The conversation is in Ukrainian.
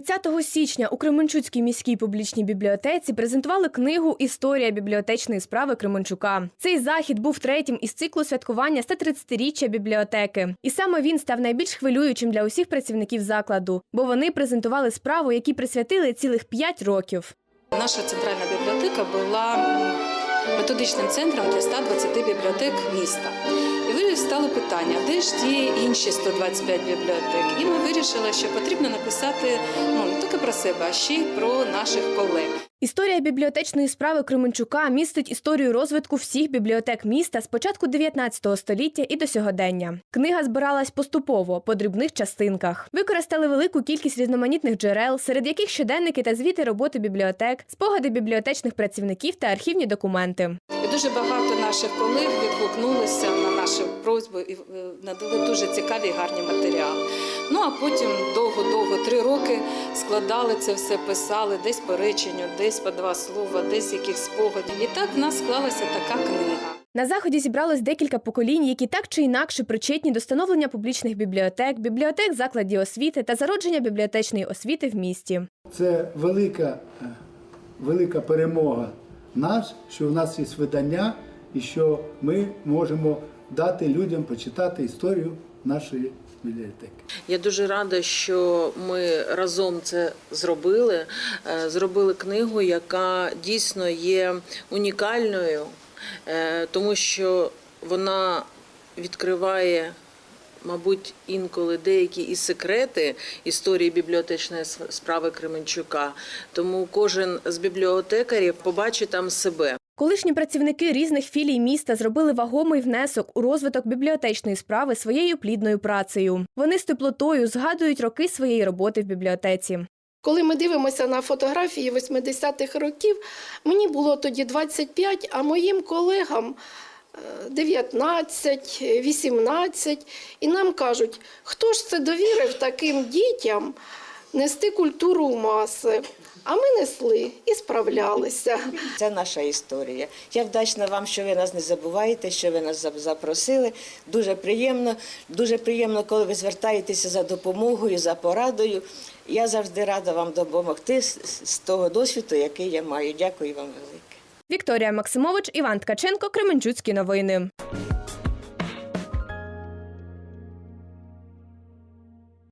10 січня у Кременчуцькій міській публічній бібліотеці презентували книгу Історія бібліотечної справи Кременчука. Цей захід був третім із циклу святкування 130-річчя бібліотеки. І саме він став найбільш хвилюючим для усіх працівників закладу, бо вони презентували справу, якій присвятили цілих 5 років. Наша центральна бібліотека була методичним центром для 120 бібліотек міста. І вирістало питання, де ж ті інші 125 бібліотек? І ми вирішили, що потрібно написати ну, не тільки про себе, а ще й про наших колег. Історія бібліотечної справи Кременчука містить історію розвитку всіх бібліотек міста з початку 19 століття і до сьогодення. Книга збиралась поступово по дрібних частинках. Використали велику кількість різноманітних джерел, серед яких щоденники та звіти роботи бібліотек, спогади бібліотечних працівників та архівні документи. Дуже багато наших колег відгукнулися на нашу просьбу і е, надали дуже цікаві і гарні матеріали. Ну а потім довго-довго три роки складали це все, писали десь по реченню, десь по два слова, десь яких спогадів. І так в нас склалася така книга. На заході зібралось декілька поколінь, які так чи інакше причетні до становлення публічних бібліотек, бібліотек закладів освіти та зародження бібліотечної освіти в місті. Це велика, е, велика перемога нас, що в нас є видання і що ми можемо дати людям почитати історію нашої бібліотеки. Я дуже рада, що ми разом це зробили. Е, Зробили книгу, яка дійсно є унікальною, е, тому що вона відкриває. Мабуть, інколи деякі і секрети історії бібліотечної справи Кременчука. Тому кожен з бібліотекарів побачить там себе. Колишні працівники різних філій міста зробили вагомий внесок у розвиток бібліотечної справи своєю плідною працею. Вони з теплотою згадують роки своєї роботи в бібліотеці. Коли ми дивимося на фотографії 80-х років, мені було тоді 25, а моїм колегам 19, 18. І нам кажуть, хто ж це довірив таким дітям нести культуру в маси? А ми несли і справлялися. Це наша історія. Я вдячна вам, що ви нас не забуваєте, що ви нас запросили. Дуже приємно, дуже приємно, коли ви звертаєтеся за допомогою, за порадою. Я завжди рада вам допомогти з, того досвіду, який я маю. Дякую вам велике. Вікторія Максимович, Іван Ткаченко, Кременчуцькі новини.